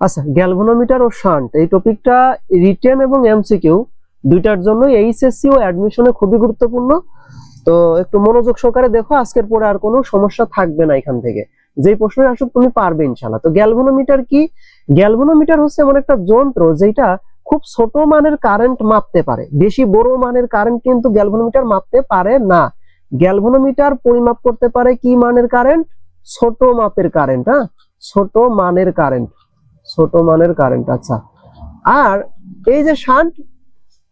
আচ্ছা গ্যালভানোমিটার ও শান্ট এই টপিকটা রিটেন এবং এমসিকিউ দুইটার জন্য এইচএসসি ও অ্যাডমিশনে খুবই গুরুত্বপূর্ণ। তো একটু মনোযোগ সহকারে দেখো, আজকের পরে আর কোনো সমস্যা থাকবে না এখান থেকে। যেই প্রশ্ন আসুক, তুমি পারবে ইনশাল্লাহ তো গ্যালভানোমিটার কি? গ্যালভানোমিটার হচ্ছে এমন একটা যন্ত্র যেটা খুব ছোট মানের কারেন্ট মাপতে পারে। বেশি বড় মানের কারেন্ট কিন্তু গ্যালভানোমিটার মাপতে পারে না। গ্যালভানোমিটার পরিমাপ করতে পারে কি মানের কারেন্ট ছোট মাপের কারেন্ট হ্যাঁ? ছোট মানের কারেন্ট ছোট মানের কারেন্ট আচ্ছা। আর এই যে শান্ট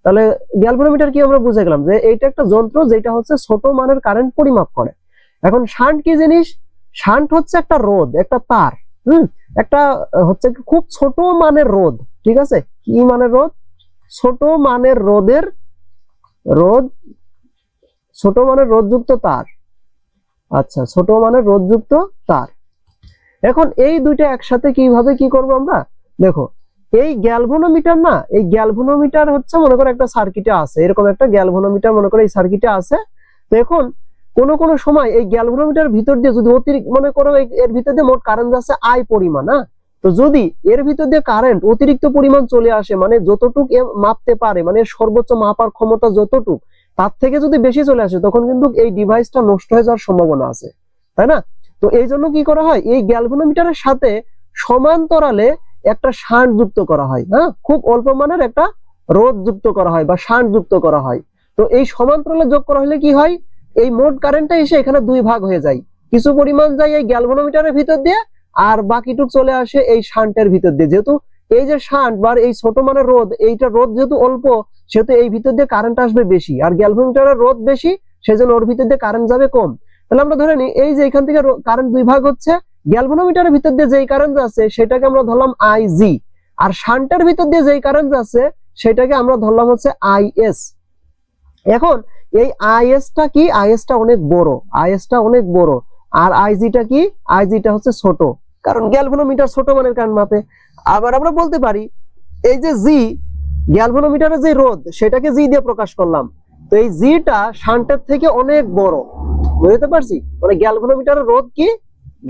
তাহলে গ্যালভানোমিটার কি আমরা বুঝে গেলাম যে এইটা একটা যন্ত্র যেটা হচ্ছে ছোট মানের কারেন্ট পরিমাপ করে। এখন শান্ট কি জিনিস? শান্ট হচ্ছে একটা রোদ একটা তার, হুম? একটা, হচ্ছে খুব ছোট মানের রোদ ঠিক আছে? কি মানের রোদ ছোট মানের রোদের রোদ ছোট মানের রোদযুক্ত তার। আচ্ছা ছোট মানের রোদযুক্ত তার। এখন এই দুইটা একসাথে কীভাবে কি করব আমরা? দেখো, এই গ্যালভোনোমিটার না, এই গ্যালভানোমিটার হচ্ছে মনে করো একটা সার্কিটে আছে, এরকম একটা গ্যালভানোমিটার মনে করো এই সার্কিটে আছে। তো এখন কোন কোন সময় এই গ্যালভানোমিটার ভিতর দিয়ে যদি অতিরিক্ত, মনে করো এর ভিতর দিয়ে মোট কারেন্ট যাচ্ছে আই পরিমাণ হ্যাঁ? তো যদি এর ভিতর দিয়ে কারেন্ট অতিরিক্ত পরিমাণ চলে আসে মানে যতটুক মাপতে পারে মানে সর্বোচ্চ মাপার ক্ষমতা যতটুক, তার থেকে যদি বেশি চলে আসে, তখন কিন্তু এই ডিভাইসটা নষ্ট হয়ে যাওয়ার সম্ভাবনা আছে। তাই না? তো এই জন্য কি করা হয়? এই গ্যালভানোমিটারের সাথে সমান্তরালে একটা শান্ট যুক্ত করা হয় হ্যাঁ? খুব অল্প মানের একটা রোধ যুক্ত করা হয় বা শান্ট যুক্ত করা হয়। তো এই সমান্তরালে যোগ করা হলে কি হয়? এই মোট কারেন্টটা এসে এখানে দুই ভাগ হয়ে যায়। কিছু পরিমাণ যায় এই গ্যালভানোমিটারের ভিতর দিয়ে আর বাকিটুক চলে আসে এই শান্টের ভিতর দিয়ে। যেহেতু এই যে শান্ট বা এই ছোট মানের রোধ, এইটা রোধ যেহেতু অল্প, সেহেতু এই ভিতর দিয়ে কারেন্ট আসবে বেশি। আর গ্যালভানোমিটারের রোধ বেশি, সেজন্য ওর ভিতর দিয়ে কারেন্ট যাবে কম। তাহলে আমরা ধরে নিই, এই যে এখান থেকে কারেন্ট দুই ভাগ হচ্ছে গ্যালভানোমিটারের ভিতর দিয়ে যেই কারেন্ট যাচ্ছে সেটাকে আমরা ধরলাম আই জি আর শান্টের ভিতর দিয়ে যেই কারেন্ট যাচ্ছে সেটাকে আমরা ধরলাম হচ্ছে আইএস এখন এই আইএসটা কি? আইএসটা অনেক বড় আইএসটা অনেক বড়। আর আই আইজিটা কি? আই আইজিটা হচ্ছে ছোট। কারণ গ্যালভানোমিটার ছোট মানের কারেন্ট মাপে। আবার আমরা বলতে পারি, এই যে জি গ্যালভানোমিটারের যে রোধ, সেটাকে জি দিয়ে প্রকাশ করলাম। তো এই জিটা শান্টের থেকে অনেক বড়। বুঝতে পারছি? মানে গ্যালভানোমিটারের রোধ কি?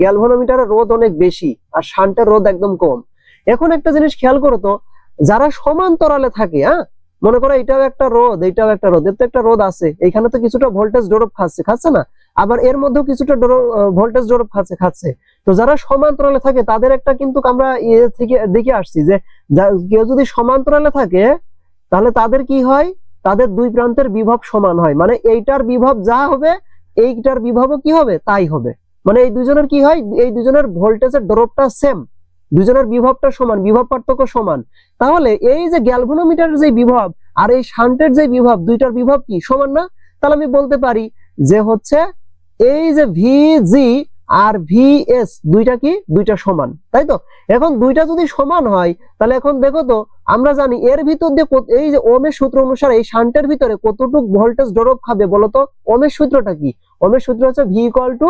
গ্যালভানোমিটারের রোধ অনেক বেশি, আর শান্টের রোধ একদম কম। এখন একটা জিনিস খেয়াল করো তো, যারা সমান্তরালে থাকে হ্যাঁ? মনে করো এটাও একটা রোদ এটাও একটা রোদ এর তো একটা রোদ আছে। এখানে তো কিছুটা ভোল্টেজ ডোরপ খাচ্ছে খাচ্ছে না? আবার এর মধ্যেও কিছুটা ভোল্টেজ ডোরপ খাচ্ছে খাচ্ছে। তো যারা সমান্তরালে থাকে, তাদের একটা কিন্তু আমরা ইয়ে থেকে, দেখে আসছি যে, কেউ যদি সমান্তরালে থাকে, তাহলে তাদের কি হয়? তাদের দুই প্রান্তের বিভব সমান হয়। মানে এইটার বিভব যা হবে এইটার বিভব কি হবে? তাই হবে। মানে এই দুজনের কি হয়? এই দুজনের ভোল্টেজের ড্রপটা সেম দুজনের বিভবটা সমান, বিভব পার্থক্য সমান। তাহলে এই যে গ্যালভানোমিটারের যে বিভব আর এই শান্টের যে বিভব, দুইটার বিভব কি? সমান না? তাহলে আমি বলতে পারি যে হচ্ছে এই যে ভিজি আর ভিএস দুইটা কি? দুইটা সমান, তাই তো? এখন দুইটা যদি সমান হয়, তাহলে এখন দেখো তো, আমরা জানি এর ভিতর দিয়ে এই যে ওমের সূত্র অনুসারে এই শান্টের ভিতরে কতটুক ভোল্টেজ ড্রপ খাবে বলতো ওমের সূত্রটা কি? ওমের সূত্র হচ্ছে V equal to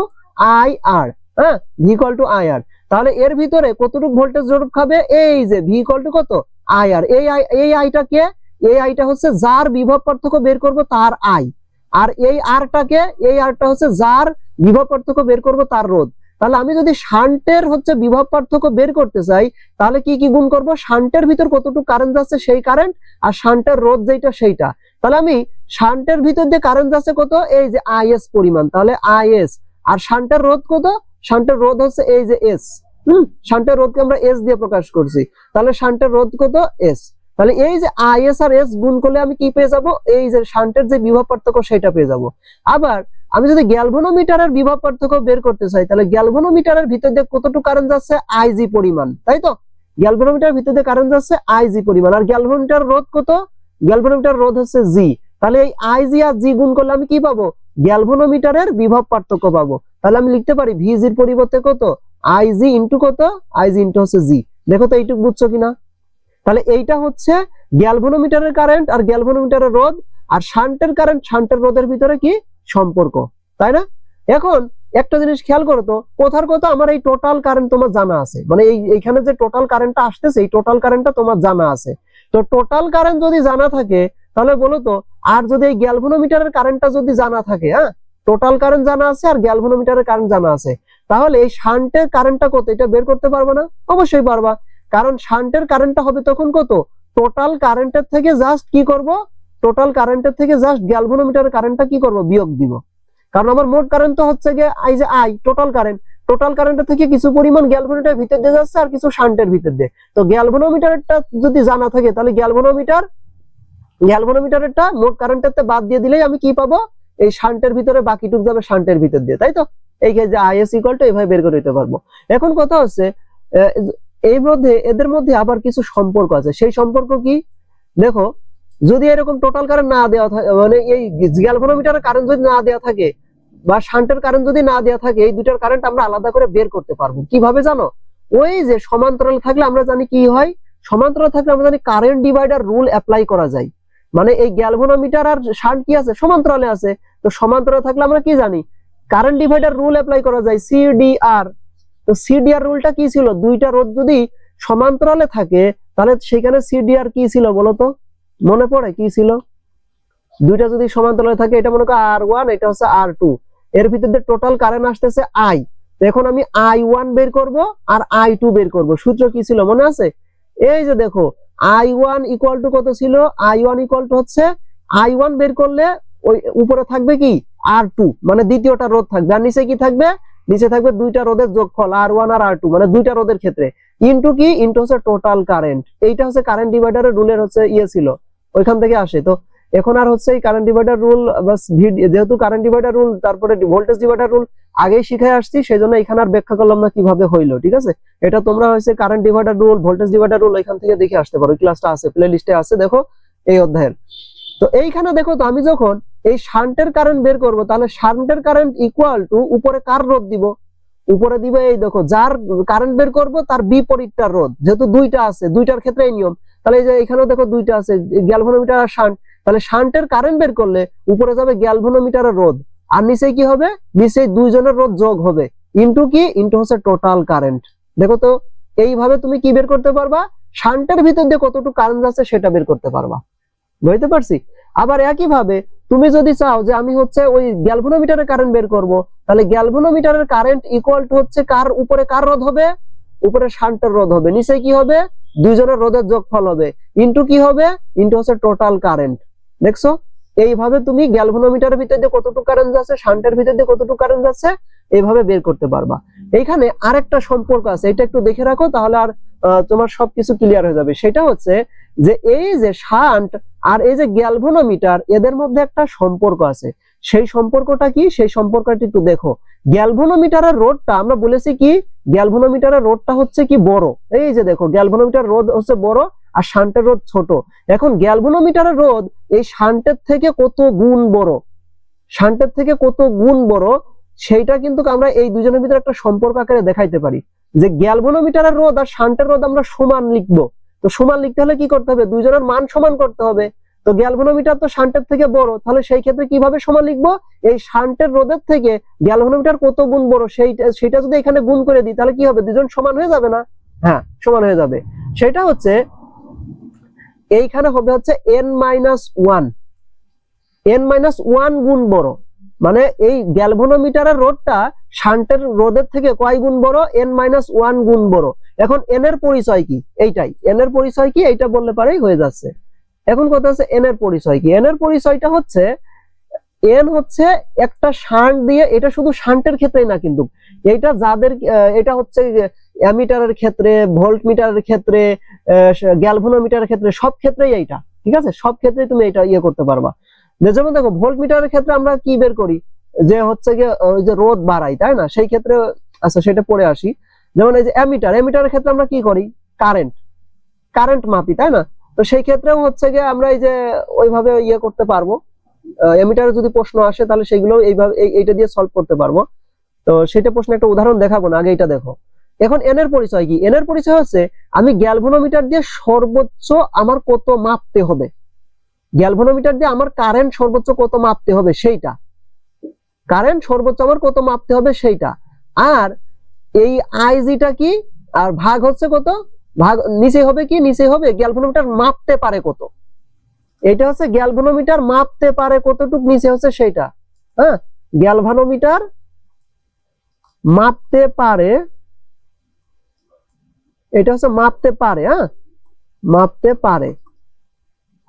I R হ্যাঁ? V equal to I R তাহলে এর ভিতরে কতটুক ভোল্টেজ ড্রপ খাবে? এই যে ভি ইকুয়াল টু কত? আই আর এই আই এই আইটা কে? এই আইটা হচ্ছে যার বিভব পার্থক্য বের করব তার আই আর এই আরটাকে এই আরটা হচ্ছে যার বিভব পার্থক্য বের করব তার রোধ। তাহলে আমি যদি শান্টের হচ্ছে বিভব পার্থক্য বের করতে চাই, তাহলে কি কি গুণ করব? শান্টের ভিতর কতটুকু কারেন্ট যাচ্ছে সেই কারেন্ট আর শান্টের রোধ যেটা সেইটা। তাহলে আমি শান্টের ভিতর দিয়ে কারেন্ট যাচ্ছে কত? এই যে আইএস পরিমাণ। তাহলে আইএস আর শান্টের রোধ কত? শান্টের রোধ হচ্ছে এই যে এস হুম? শান্টের রোধকে আমরা এস দিয়ে প্রকাশ করছি। তাহলে শান্টের রোধ কত? এস তাহলে এই যে আইএস আর এস গুণ করলে আমি কি পেয়ে যাব? এই যে শান্টের যে বিভব পার্থক্য সেটা পেয়ে যাব। আবার আমি যদি গ্যালভানোমিটারের বিভব পার্থক্য বের করতে চাই, তাহলে গ্যালভানোমিটারের ভিতর দিয়ে কতটুকু কারেন্ট যাচ্ছে? আইজি পরিমাণ, তাই তো? গ্যালভানোমিটারের ভিতর দিয়ে কারেন্ট যাচ্ছে আইজি পরিমাণ, আর গ্যালভানোমিটার রোধ কত? গ্যালভানোমিটার রোধ হচ্ছে জি তাহলে এই আইজি আর জি গুণ করলে আমি কি পাবো? গ্যালভানোমিটারের বিভব পার্থক্য পাবো। তাহলে আমি লিখতে পারি ভিজির পরিবর্তে কত? আইজি ইন্টু কত? আইজি ইন্টু হচ্ছে জি দেখো তো এইটুকু বুঝছ কিনা? তাহলে এইটা হচ্ছে গ্যালভানোমিটারের কারেন্ট আর গ্যালভানোমিটারের রোধ, আর শান্টের কারেন্ট শান্টের রোধের ভিতরে কি? সম্পর্ক, তাই না? এখন একটা জিনিস খেয়াল করো তো, কোথার কথা আমার এই টোটাল কারেন্ট তোমার জানা আছে। মানে এই, এইখানে যে টোটাল কারেন্টটা আসতেছে, এই টোটাল কারেন্টটা তোমার জানা আছে। তো টোটাল কারেন্ট যদি জানা থাকে, তাহলে বলো তো, আর যদি এই গ্যালভানোমিটারের কারেন্টটা যদি জানা থাকে হ্যাঁ? টোটাল কারেন্ট জানা আছে আর গ্যালভানোমিটারের কারেন্ট জানা আছে। তাহলে এই শান্টের কারেন্টটা কত? এটা বের করতে পারবে না? অবশ্যই পারবা। কারণ শান্টের কারেন্টটা হবে তখন কত? টোটাল কারেন্টের থেকে জাস্ট কি করব? টোটাল কারেন্টের থেকে জাস্ট গ্যালভানোমিটারের কারেন্টটা কি করব? বিয়োগ দিব। কারণ আমার মোট কারেন্ট তো হচ্ছে গিয়ে আই যে আই টোটাল কারেন্ট টোটাল কারেন্টের থেকে কিছু পরিমাণ গ্যালভানোমিটার ভিতর দিয়ে যাচ্ছে আর কিছু শান্টের ভিতর দিয়ে। তো গ্যালভানোমিটারটা যদি জানা থাকে, তাহলে গ্যালভানোমিটার গ্যালভানোমিটারটা মোট কারেন্টের বাদ দিয়ে দিলেই আমি কি পাবো? এই শান্টের ভিতরে বাকিটুক যাবে শান্টের ভিতর দিয়ে, তাই তো? এই যে আইএস ইকুয়াল টু এইভাবে বের করে দিতে পারব। এখন কথা হচ্ছে এই মধ্যে এদের মধ্যে আবার কিছু সম্পর্ক আছে। সেই সম্পর্ক কি? দেখো যদি এরকম টোটাল কারেন্ট না দেওয়া থাকে মানে এই গ্যালভানোমিটারের কারেন্ট যদি না দেওয়া থাকে, বা শান্টের কারেন্ট যদি না দেওয়া থাকে, এই দুটার কারেন্ট আমরা আলাদা করে বের করতে পারব। কীভাবে জানো? ওই যে সমান্তরাল থাকলে আমরা জানি কি হয়? সমান্তরাল থাকলে আমরা জানি কারেন্ট ডিভাইডার রুল অ্যাপ্লাই করা যায়। মানে এই গ্যালভানোমিটার আর শান্ট কি আছে? সমান্তরালে আছে। তো সমান্তরাল থাকলে আমরা কি জানি? কারেন্ট ডিভাইডার রুল অ্যাপ্লাই করা যায় সিডিআর তো সিডিআর রুলটা কি ছিল? দুইটা রোধ যদি সমান্তরালে থাকে, তাহলে সেখানে সিডিআর কি ছিল বলতো মনে পড়ে? কি ছিল? দুইটা যদি সমান্তরালে থাকে, এটা মনে করো আর ওয়ান এটা হচ্ছে আর টু এর ভিতরে টোটাল কারেন্ট আসতেছে আই এখন আমি আই ওয়ান বের করব আর আই টু বের করব। সূত্র কি ছিল? মনে আছে? এই যে দেখো আই ওয়ান ইকুয়াল টু কত ছিল? আই ওয়ান ইকুয়াল টু হচ্ছে আই ওয়ান বের করলে ওই উপরে থাকবে কি? আর টু মানে দ্বিতীয়টা রোধ থাকবে। আর নিচে কি থাকবে? নিচে থাকবে দুইটা রোধের যোগফল আর ওয়ান আর আর টু মানে দুইটা রোদের ক্ষেত্রে। ইন্টু কি? ইন্টু হচ্ছে টোটাল কারেন্ট এইটা হচ্ছে কারেন্ট ডিভাইডারের রুলের হচ্ছে ইয়ে ছিল, ওইখান থেকে আসে। তো এখন আর হচ্ছে এই কারেন্ট ডিভাইডার রুল বাস যেহেতু কারেন্ট ডিভাইডার রুল তারপরে ভোল্টেজ ডিভাইডার রুল আগেই শিখে আসছি সেই জন্য এখানে আর ব্যাখ্যা করলাম না কীভাবে হইল, ঠিক আছে? এটা তোমরা হচ্ছে current divider rule voltage divider rule এখান থেকে দেখে আসতে পারো। ক্লাসটা আছে প্লে লিস্টে আছে, দেখো, এই অধ্যায়ের। তো এইখানে দেখো তো আমি যখন এই শান্টের কারেন্ট বের করব, তাহলে শান্টের কারেন্ট ইকুয়াল টু উপরে কার রোধ দিব? উপরে দিবে এই দেখো, যার কারেন্ট বের করব, তার বিপরীতটার রোধ। যেহেতু দুইটা আছে, দুইটার ক্ষেত্রে এই নিয়ম। তাহলে এই যে এখানেও দেখো দুইটা আছে গ্যালভানোমিটার আর শান্ট। তাহলে শান্টের কারেন্ট বের করলে উপরে যাবে গ্যালভানোমিটারের রোধ। আর নিচে কি হবে? নিচে দুইজনের রোধ যোগ হবে। ইন্টু কি? ইন্টু হচ্ছে টোটাল কারেন্ট দেখো তো, এইভাবে তুমি কি বের করতে পারবা? শান্টের ভিতর দিয়ে কতটুকু কারেন্ট যাচ্ছে সেটা বের করতে পারবা। বুঝতে পারছি? আবার একই ভাবে তুমি যদি চাও যে আমি হচ্ছে ওই গ্যালভানোমিটারের কারেন্ট বের করব, তাহলে গ্যালভানোমিটারের কারেন্ট ইকুয়াল টু হচ্ছে কার উপরে কার রোধ হবে? উপরে শান্টের রোধ হবে। নিচে কি হবে? দুইজনের রোধের যোগফল হবে। ইন্টু কি হবে? ইন্টু হচ্ছে টোটাল কারেন্ট দেখছ? এইভাবে তুমি গ্যালভোনোমিটারের ভিতর দিয়ে কতটুকু কারেন্ট যাচ্ছে শান্টের ভিতর দিয়ে কতটুকু কারেন্ট যাচ্ছে এইভাবে বের করতে পারবা। এইখানে আরেকটা সম্পর্ক আছে, এটা একটু দেখে রাখো, তাহলে আর তোমার সবকিছু ক্লিয়ার হয়ে যাবে। সেটা হচ্ছে যে এই যে শান্ট আর এই যে গ্যালভানোমিটার এদের মধ্যে একটা সম্পর্ক আছে। সেই সম্পর্কটা কি? সেই সম্পর্কটা একটু দেখো। গ্যালভানোমিটারের রোডটা আমরা বলেছি কি? গ্যালভানোমিটারের রোডটা হচ্ছে কি বড়? এই যে দেখো গ্যালভানোমিটার রোধ হচ্ছে বড় আর শান্টের রোদ ছোট। এখন গ্যালভানোমিটারের রোদ এই শান্টের থেকে কত গুণ বড়? শান্টের থেকে কত গুণ বড়? সেইটা কিন্তু আমরা এই দুজনের ভিতরে একটা সম্পর্ক আকারে দেখাইতে পারি। যে গ্যালভানোমিটারের রোধ আর শান্টের রোধ আমরা সমান লিখব। তো সমান লিখতে হলে কি করতে হবে? দুইজনের মান সমান করতে হবে। তো গ্যালভানোমিটার তো শান্টের থেকে বড়, তাহলে সেই ক্ষেত্রে কীভাবে সমান লিখব? এই শান্টের রোধের থেকে গ্যালভানোমিটার কত গুণ বড়, সেইটা সেটা যদি এখানে গুণ করে দিই, তাহলে কি হবে? দুজন সমান হয়ে যাবে না? হ্যাঁ সমান হয়ে যাবে। সেটা হচ্ছে, এইখানে হবে হচ্ছে N minus one N minus one গুণ বড়। মানে এই গ্যালভানোমিটারের রোধটা শান্টের রোদের থেকে কয় গুণ বড়? এন মাইনাস ওয়ান গুণ বড়। এখন এন এর পরিচয় কি? এইটাই। এন এর পরিচয় কি? এইটা বললে পারেই হয়ে যাচ্ছে। এখন কথা হচ্ছে এন এর পরিচয় কি? এন এর পরিচয়টা হচ্ছে এন হচ্ছে একটা শান্ট দিয়ে, এটা শুধু শান্টের ক্ষেত্রেই না কিন্তু এটা যাদের এটা হচ্ছে অ্যামিটারের ক্ষেত্রে ভোল্ট মিটারের ক্ষেত্রে গ্যালভানোমিটারের ক্ষেত্রে, সব ক্ষেত্রেই এইটা। ঠিক আছে? সব ক্ষেত্রেই তুমি এটা ইয়ে করতে পারবা। যেমন দেখো ভোল্ট মিটারের ক্ষেত্রে আমরা কি বের করি? যে হচ্ছে গিয়ে, ওই যে রোদ বাড়াই তাই না? সেই ক্ষেত্রে আচ্ছা সেটা পড়ে আসি। যেমন এই যে অ্যামিটার, অ্যামিটারের ক্ষেত্রে আমরা কি করি? কারেন্ট। কারেন্ট মাপি, তাই না? তো সেই ক্ষেত্রেও হচ্ছে গিয়ে আমরা এই যে ওইভাবে ইয়ে করতে পারব। এমিটারে যদি প্রশ্ন আসে, তাহলে সেগুলো এইভাবে এইটা দিয়ে সলভ করতে পারব। তো সেটা প্রশ্ন একটা উদাহরণ দেখাবো না, আগে এটা দেখো। এখন এন এর পরিচয় কি? এন এর পরিচয় হচ্ছে, আমি গ্যালভোনোমিটার দিয়ে সর্বোচ্চ আমার কত মাপতে হবে? গ্যালভানোমিটার দিয়ে আমার কারেন্ট সর্বোচ্চ কত মাপতে হবে? সেইটা। কারেন্ট সর্বোচ্চ আমার কত মাপতে হবে সেইটা। আর এই আইজিটা কি? আর ভাগ হচ্ছে কত? ভাগ নিচে হবে কি? নিচে হবে গ্যালভানোমিটার মাপতে পারে কত? এটা হচ্ছে গ্যালভানোমিটার মাপতে পারে কতটুক? নিচে হচ্ছে সেইটা। হ্যাঁ? গ্যালভানোমিটার মাপতে পারে, এটা হচ্ছে মাপতে পারে হ্যাঁ? মাপতে পারে।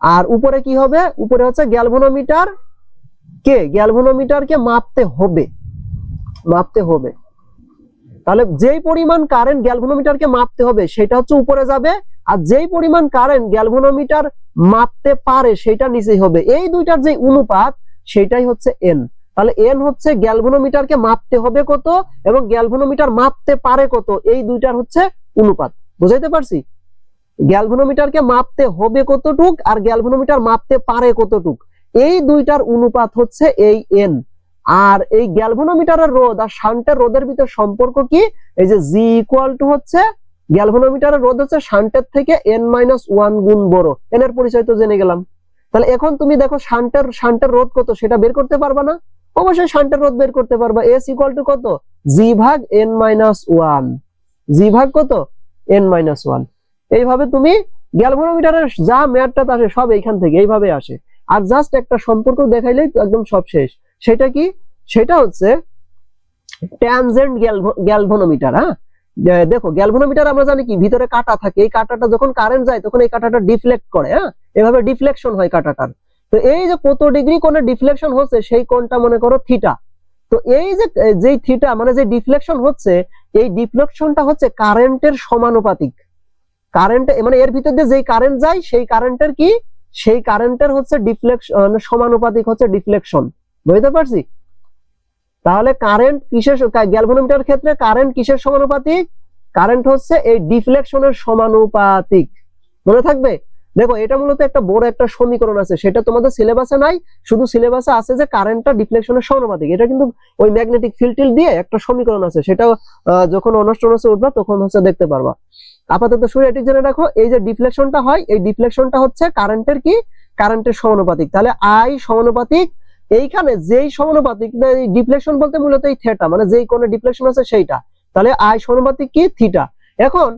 আর উপরে কি হবে? উপরে হচ্ছে গ্যালভোনোমিটার কে? গ্যালভোনোমিটারকে মাপতে হবে। মাপতে হবে। তাহলে যেই পরিমাণ কারেন্ট গ্যালভোনোমিটারকে মাপতে হবে, সেটা হচ্ছে উপরে যাবে, আর যেই পরিমাণ কারেন্ট গ্যালভোনোমিটার মাপতে পারে, সেটা নিচেই হবে। এই দুইটার যে অনুপাত, সেটাই হচ্ছে এন তাহলে এন হচ্ছে গ্যালভোনোমিটারকে মাপতে হবে কত, এবং গ্যালভোনোমিটার মাপতে পারে কত, এই দুইটার হচ্ছে অনুপাত। বুঝাইতে পারছি? গ্যালভোনোমিটারকে মাপতে হবে কতটুক, আর গ্যালভোনোমিটার মাপতে পারে কতটুক। এই দুইটার অনুপাত হচ্ছে এই এন আর এই গ্যালভোনোমিটারের রোধ আর শান্টের রোধের ভিতর সম্পর্ক কি? এই যে জি ইকুয়াল টু হচ্ছে, গ্যালভোনোমিটারের রোধ হচ্ছে শান্টের থেকে এন মাইনাস ওয়ান গুণ বড়। এন এর পরিচয় তো জেনে গেলাম। তাহলে এখন তুমি দেখো শান্টের শান্টের রোধ কত? সেটা বের করতে পারবা না? অবশ্যই শান্টের রোধ বের করতে পারবা। এস ইকুয়াল টু কত? জি ভাগ এন মাইনাস ওয়ান জি ভাগ কত? এন মাইনাস ওয়ান এইভাবে তুমি গ্যালভোনোমিটারের যা ম্যাটটা আসে, সব এইখান থেকে এইভাবে আসে। আর জাস্ট একটা সম্পর্ক দেখাইলেই একদম সব শেষ। সেটা কি? সেটা হচ্ছে ট্যানজেন্ট গ্যালভোনোমিটার হ্যাঁ? দেখো, গ্যালভোনোমিটার আমরা জানি কি, ভিতরে কাটা থাকে। এই কাটাটা যখন কারেন্ট যায়, তখন এই কাটাটা ডিফ্লেক্ট করে হ্যাঁ? এভাবে ডিফ্লেকশন হয় কাটাটার। তো এই যে কত ডিগ্রি কোণে ডিফ্লেকশন হচ্ছে, সেই কোণটা মনে করো থিটা তো এই যে, যেই থিটা মানে যে ডিফ্লেকশন হচ্ছে, এই ডিফ্লেকশনটা হচ্ছে কারেন্টের সমানুপাতিক। কারেন্ট মানে এর ভিতর দিয়ে যেই কারেন্ট যায়, সেই কারেন্টের কি? সেই কারেন্টের হচ্ছে ডিফ্লেকশন সমানুপাতিক হচ্ছে ডিফ্লেকশন বুঝতে পারছি? তাহলে কারেন্ট কিসের গ্যালভোনোমিটার ক্ষেত্রে কারেন্ট কিসের সমানুপাতিক? কারেন্ট হচ্ছে এই ডিফ্লেকশনের সমানুপাতিক। মনে থাকবে? দেখো, এটা মূলত একটা বড় একটা সমীকরণ আছে, সেটা তোমাদের সিলেবাসে নাই, শুধু সিলেবাসে আছে যে কারেন্টটা ডিফ্লেকশনের সমানুপাতিক। এটা কিন্তু ওই ম্যাগনেটিক ফিল্ড দিয়ে একটা সমীকরণ আছে সেটা যখন অনষ্টনসে উঠবা, তখন হচ্ছে দেখতে পারবা। আপাতত শুরু এটি জেনে রাখো, এই যে ডিফ্লেকশনটা হয়, এই ডিফ্লেকশনটা হচ্ছে কারেন্টের কি? কারেন্টের সমানুপাতিক। তাহলে আই সমানুপাতিক, এইখানে যেই সমানুপাতিক ডিফ্লেকশন বলতে মূলত এই থিটা মানে যেই কোণে ডিফ্লেকশন আছে সেইটা। তাহলে আই সমানুপাতিক কি? থিটা এখন,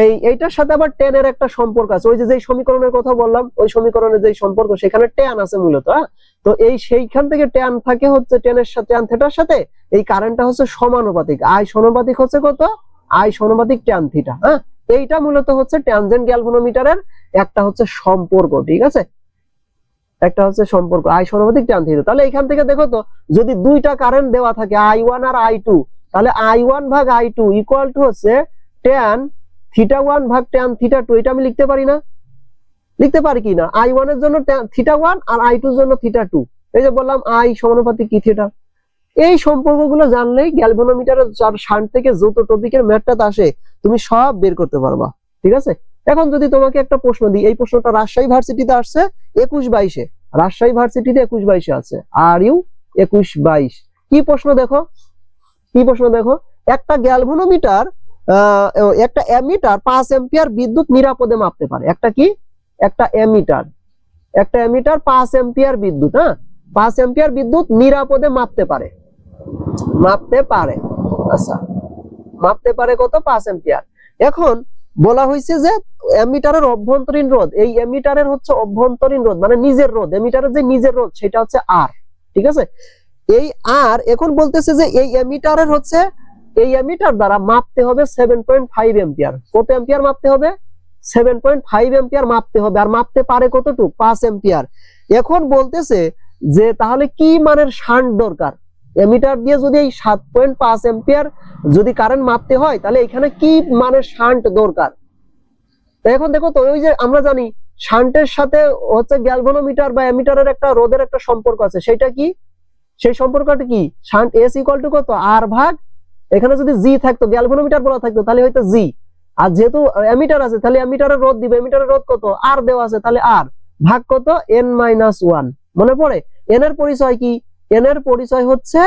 এই, এইটার সাথে আবার টেন এর একটা সম্পর্ক আছে। ওই যে যেই সমীকরণের কথা বললাম, ওই সমীকরণের যেই সম্পর্ক, সেখানে ট্যান আছে মূলত হ্যাঁ? তো এই সেইখান থেকে ট্যান থাকে হচ্ছে টেনের সাথে ট্যান থিটার সাথে, এই কারেন্টটা হচ্ছে সমানুপাতিক। আই সমানুপাতিক হচ্ছে কত? আই সমানুপাতিক ট্যান থিটা হ্যাঁ? এইটা মূলত হচ্ছে ট্যানজেন্ট গ্যালভোনোমিটারের একটা হচ্ছে সম্পর্ক, ঠিক আছে? একটা হচ্ছে সম্পর্ক আই সমানুপাতিক ট্যান থিটা। তাহলে এখান থেকে দেখো তো, যদি দুইটা কারেন্ট দেওয়া থাকে আই ওয়ান আর আই টু তাহলে আই ওয়ান ভাগ আই টু ইকুয়াল টু হচ্ছে ট্যান থিটা ওয়ান ভাগ ট্যান থিটা টু এটা আমি লিখতে পারি না? লিখতে পারি কি না? আই ওয়ানের জন্য থিটা ওয়ান আর আই টুর জন্য থিটা টু এই যে বললাম আই সমানুপাতিক কি থিটা এই সম্পর্কগুলো জানলেই গ্যালভোনোমিটারের যার শান্ট থেকে যত টপিকের ম্যাথটা আসে, তুমি সব বের করতে পারবা, ঠিক আছে? এখন যদি তোমাকে একটা প্রশ্ন দিই, এই প্রশ্নটা রাজশাহী ভার্সিটিতে আসছে একুশ বাইশে, রাজশাহী ভার্সিটিতে একুশ বাইশে আছে, আর ইউ একুশ বাইশ? কি প্রশ্ন দেখো? কি প্রশ্ন দেখো? একটা গ্যালভোনোমিটার একটা অ্যামিটার পাঁচ এম্পিয়ার বিদ্যুৎ নিরাপদে মাপতে পারে, একটা কি? একটা অ্যামিটার একটা অ্যামিটার পাঁচ এম্পিয়ার বিদ্যুৎ হ্যাঁ? পাঁচ এম্পিয়ার বিদ্যুৎ নিরাপদে মাপতে পারে। মাপতে পারে। আচ্ছা মাপতে পারে কত? পাঁচ এম্পিয়ার এখন বলা হয়েছে যে অ্যামিটারের অভ্যন্তরীণ রোধ, এই অ্যামিটারের হচ্ছে অভ্যন্তরীণ রোধ মানে নিজের রোধ, অ্যামিটারের যে নিজের রোধ, সেটা হচ্ছে আর ঠিক আছে? এই আর এখন বলতেছে যে এই অ্যামিটারের হচ্ছে, এই অ্যামিটার দ্বারা মাপতে হবে সেভেন পয়েন্ট ফাইভ এম্পিয়ার কত এম্পিয়ার মাপতে হবে? সেভেন পয়েন্ট ফাইভ এম্পিয়ার মাপতে হবে, আর মাপতে পারে কতটুকু? পাঁচ এম্পিয়ার এখন বলতেছে যে তাহলে কি মানের শান্ট দরকার? এমিটার দিয়ে যদি এই সাত পয়েন্ট পাঁচ এম্পিয়ার যদি কারেন্ট মাপতে হয়, তাহলে এখানে কি মানের শান্ট দরকার? এখন দেখো তো, ওই যে আমরা জানি শান্টের সাথে হচ্ছে গ্যালভোনোমিটার বা এমিটারের একটা রোধের একটা সম্পর্ক আছে। সেটা কি? সেই সম্পর্কটা কি? শান্ট এস ইকুয়াল টু কত? আর ভাগ, এখানে যদি জি থাকতো গ্যালভোনোমিটার বলা থাকতো, তাহলে হয়তো জি আর যেহেতু এমিটার আছে, তাহলে এমিটারের রোধ দিবে। এমিটারের রোধ কত? আর দেওয়া আছে, তাহলে আর ভাগ কত? এন মাইনাস ওয়ান মনে পড়ে? এন এর পরিচয় কি? এন এর পরিচয় হচ্ছে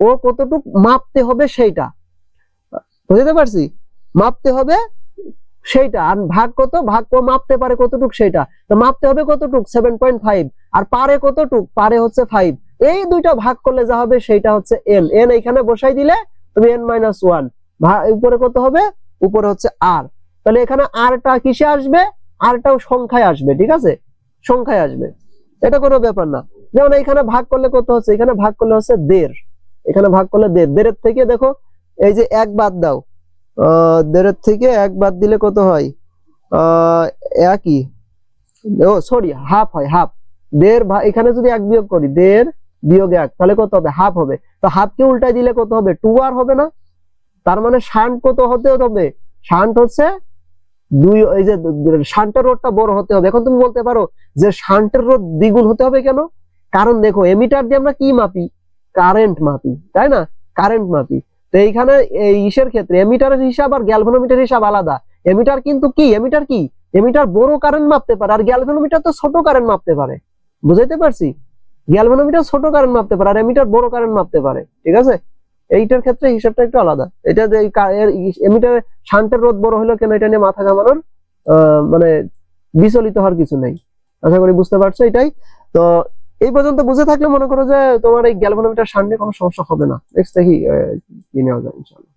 ও কতটুক মাপতে হবে সেইটা। বুঝতে পারছি? মাপতে হবে সেইটা। আর ভাগ কত? ভাগ ও মাপতে পারে কতটুক সেইটা। তো মাপতে হবে কতটুক? সেভেন পয়েন্ট ফাইভ আর পারে কতটুক? পারে হচ্ছে ফাইভ এই দুইটা ভাগ করলে যা হবে সেইটা হচ্ছে এন এন এখানে বসাই দিলে তুমি এন মাইনাস ওয়ান উপরে কত হবে? উপরে হচ্ছে আর তাহলে এখানে আরটা কিসে আসবে? আরটাও সংখ্যায় আসবে, ঠিক আছে? সংখ্যায় আসবে। এটা কোনো ব্যাপার না। যেমন এখানে ভাগ করলে কত হচ্ছে? এখানে ভাগ করলে হচ্ছে দেড়। এখানে ভাগ করলে দেড়। দেড়ের থেকে দেখো, এই যে এক বাদ দাও। দেড়ের থেকে এক বাদ দিলে কত হয়? একই। ও সরি হাফ হয় হাফ দেড় ভা- এখানে যদি এক বিয়োগ করি, দেড় বিয়োগ এক, তাহলে কত হবে? হাফ হবে। তো হাফকে উল্টাই দিলে কত হবে? টু আর হবে না। তার মানে শান্ট কত হতে হবে? শান্ট হচ্ছে দুই, এই যে শান্টের রোডটা বড় হতে হবে। এখন তুমি বলতে পারো যে শান্টের রোড দ্বিগুণ হতে হবে কেন? কারণ দেখো এমিটার দিয়ে আমরা কি মাপি? কারেন্ট মাপি, তাই না? কারেন্ট মাপি। তো এইখানে ইসের ক্ষেত্রে এমিটারের হিসাব আর গ্যালভানোমিটার হিসাব আলাদা। এমিটার কিন্তু কি? এমিটার কি? এমিটার বড় কারেন্ট মাপতে পারে আর গ্যালভানোমিটার তো ছোট কারেন্ট মাপতে পারে। বুঝাইতে পারছি? গ্যালভানোমিটার ছোট কারেন্ট মাপতে পারে আর এমিটার বড় কারেন্ট মাপতে পারে, ঠিক আছে? এইটার ক্ষেত্রে হিসাবটা একটু আলাদা। এটা যে এমিটার শান্টের রোধ বড় হলো কেন এটা নিয়ে মাথা ঘামানোর মানে বিচলিত হওয়ার কিছু নেই। আশা করি বুঝতে পারছ এটাই। তো এই পর্যন্ত বুঝে থাকলে মনে করো যে তোমার এই গ্যালভানোমিটার সামনে কোনো সমস্যা হবে না। নেক্সট দেখি কিনে নেওয়া যায় ইনশাল্লাহ